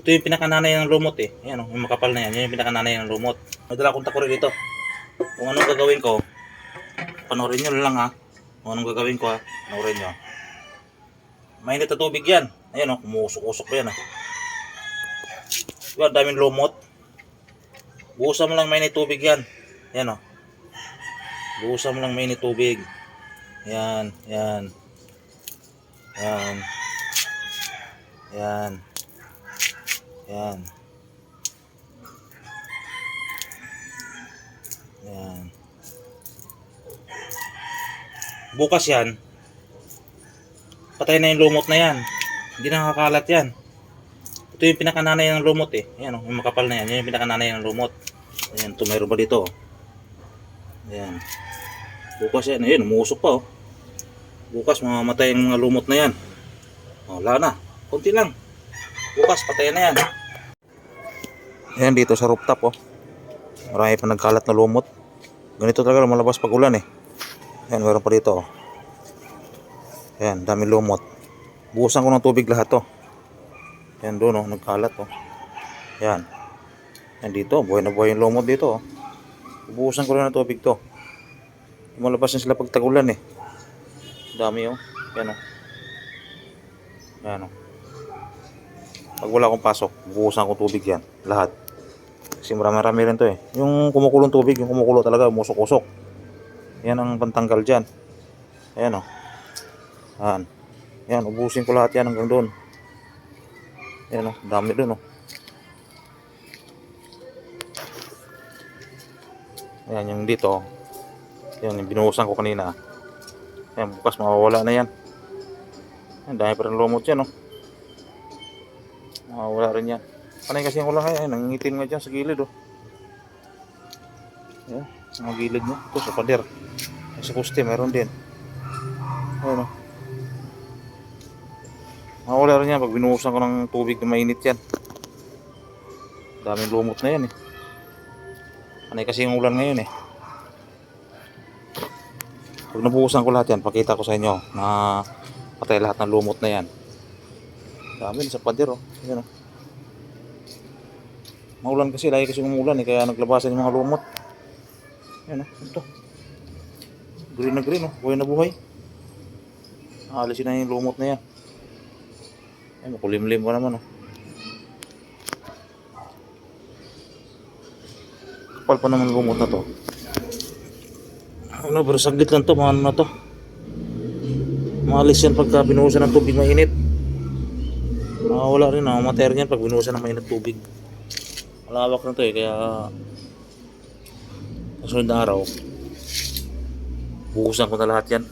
Ito yung pinakananay ng lumot eh. Ayan yung makapal na yan. Yan yung pinakananay ng lumot. Nadala kong takuri dito. Kung anong gagawin ko, panoorin nyo lang ha. Kung anong gagawin ko ha, panoorin nyo. Mainit na tubig yan. Ayan oh, kumusok-usok yan ah. Diba, daming lumot. Buhusan mo lang mainit tubig yan. Ayan oh. Buhusan mo lang mainit tubig. Yan, yan. Yan. Yan. Yan. Yan. Bukas yan. Patay na yung lumot na yan. Hindi na nakakalat yan. Ito yung pinakananay ng lumot eh. Ayan oh, yung makapal na yan. Yan yung pinakananay ng lumot. Ayan, ito mayroon ba dito? Ayan. Bukas yan. Ayan, umusok pa oh. Bukas mamamatay ang mga lumot na yan. Oh, wala na. Kunti lang. Bukas patayin na yan. Ayan dito sa rooftop oh. Marami pa nagkalat na lumot. Ganito talaga lumalabas pag ulan eh. Ayan, meron pa dito oh. Ayan, dami lumot. Buhusan ko ng tubig lahat to. Ayan doon oh, nagkalat oh. Ayan. Ayan dito, buhay na buhay yung lumot dito oh. Buhusan ko rin ng tubig to. Lumalabas na sila pag tagulan eh. Dami oh. Ayan oh. Ayan oh. Pag wala akong pasok, buhusan ko tubig yan. Lahat. Kasi marami-rami rin to eh. Yung kumukulong tubig, yung kumukulo talaga, musok-usok. Yan ang pantanggal dyan. Ayan o. Ayan. Ayan, ubusin ko lahat yan hanggang doon. Ayan o, dami doon o. Ayan, yung dito. Ayan, yung binuhusan ko kanina. Ayan, bukas mawawala na yan. Ayan, dami pa rin lumot yan o. Mawawala rin yan. Panay kasi yung ulang ngayon, nangingitim nga dyan sa gilid oh. Ayan, sa mga gilid mo. Ito sa pader. Ay, Sa kuste, meron din. Ayan oh. Mawala rin yan pag binuhusan ko ng tubig na mainit yan. Daming lumot na yan eh. Panay kasi yung ulan ngayon eh. Pag nabuhusan ko lahat yan, pakita ko sa inyo na patay lahat ng lumot na yan. Dami sa pader oh. Ayan oh. Maulan kasi, lagi kasi umulan eh, kaya naglabasan yung mga lumot. Yan oh, ito. Green na green oh, buhay na buhay. Alisin na yung lumot na yan. Ay, makulimlim pa naman oh. Kapal pa naman lumot na to. Ano, pero saglit lang to, mga ano na to. Maalis yan pagka binuhusan ng tubig mainit. Mawawala rin, mamamatay rin yan pag binuhusan ng mainit tubig. Malawak na to eh, kaya sa sunod na araw, buhusan ko na lahat yan.